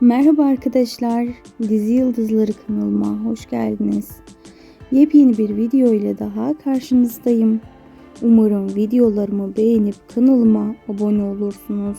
Merhaba arkadaşlar, Dizi Yıldızları kanalıma hoş geldiniz. Yepyeni bir video ile daha karşınızdayım. Umarım videolarımı beğenip kanalıma abone olursunuz.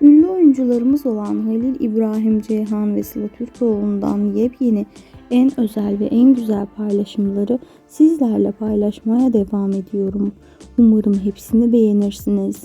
Ünlü oyuncularımız olan Halil İbrahim Ceyhan ve Sıla Türkoğlu'ndan yepyeni en özel ve en güzel paylaşımları sizlerle paylaşmaya devam ediyorum. Umarım hepsini beğenirsiniz.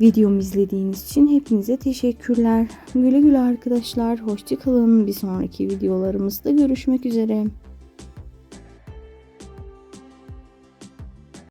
Videomu izlediğiniz için hepinize teşekkürler. Güle güle arkadaşlar. Hoşçakalın. Bir sonraki videolarımızda görüşmek üzere.